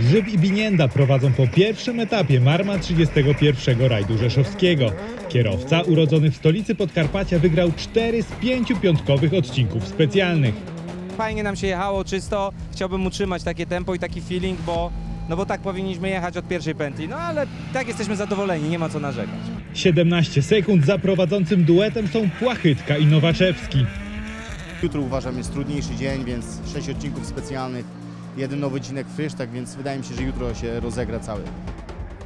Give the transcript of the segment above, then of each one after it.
Grzyb i Binienda prowadzą po pierwszym etapie Marma 31 rajdu rzeszowskiego. Kierowca urodzony w stolicy Podkarpacia wygrał 4 z 5 piątkowych odcinków specjalnych. Fajnie nam się jechało, czysto. Chciałbym utrzymać takie tempo i taki feeling, bo, no bo tak powinniśmy jechać od pierwszej pętli. No ale tak jesteśmy zadowoleni, nie ma co narzekać. 17 sekund za prowadzącym duetem są Płachytka i Nowaczewski. Jutro uważam jest trudniejszy dzień, więc 6 odcinków specjalnych, jeden nowy odcinek Frysz, tak więc wydaje mi się, że jutro się rozegra cały.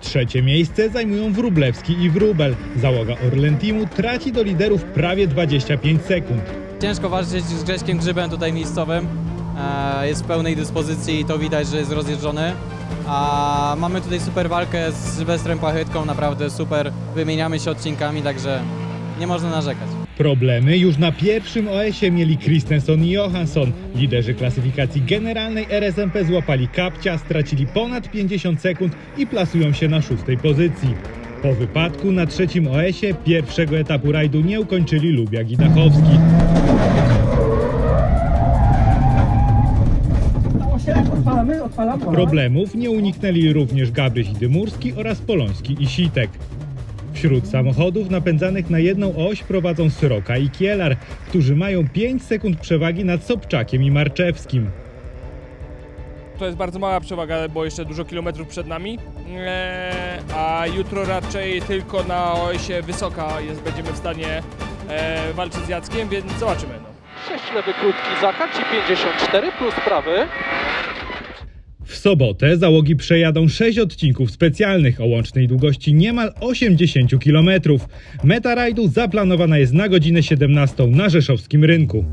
Trzecie miejsce zajmują Wróblewski i Wróbel. Załoga Orlen Teamu traci do liderów prawie 25 sekund. Ciężko walczyć z Grześkiem Grzybem tutaj miejscowym. E, Jest w pełnej dyspozycji i to widać, że jest rozjeżdżony. A mamy tutaj super walkę z Sylwestrem Płachytką, naprawdę super. Wymieniamy się odcinkami, także nie można narzekać. Problemy już na pierwszym OS-ie mieli Christensen i Johansson. Liderzy klasyfikacji generalnej RSMP złapali kapcia, stracili ponad 50 sekund i plasują się na szóstej pozycji. Po wypadku na trzecim OS-ie pierwszego etapu rajdu nie ukończyli Lubiak i Dachowski. Problemów nie uniknęli również Gabryś i Dymurski oraz Poloński i Sitek. Wśród samochodów napędzanych na jedną oś prowadzą Sroka i Kielar, którzy mają 5 sekund przewagi nad Sobczakiem i Marczewskim. To jest bardzo mała przewaga, bo jeszcze dużo kilometrów przed nami. Eee, a jutro raczej tylko na OS-ie wysoka jest, będziemy w stanie e, walczyć z Jackiem, więc zobaczymy. No. 6 lewy krótki zakręt i 54 plus prawy. W sobotę załogi przejadą 6 odcinków specjalnych o łącznej długości niemal 80 km. Meta rajdu zaplanowana jest na godzinę 17 na rzeszowskim rynku.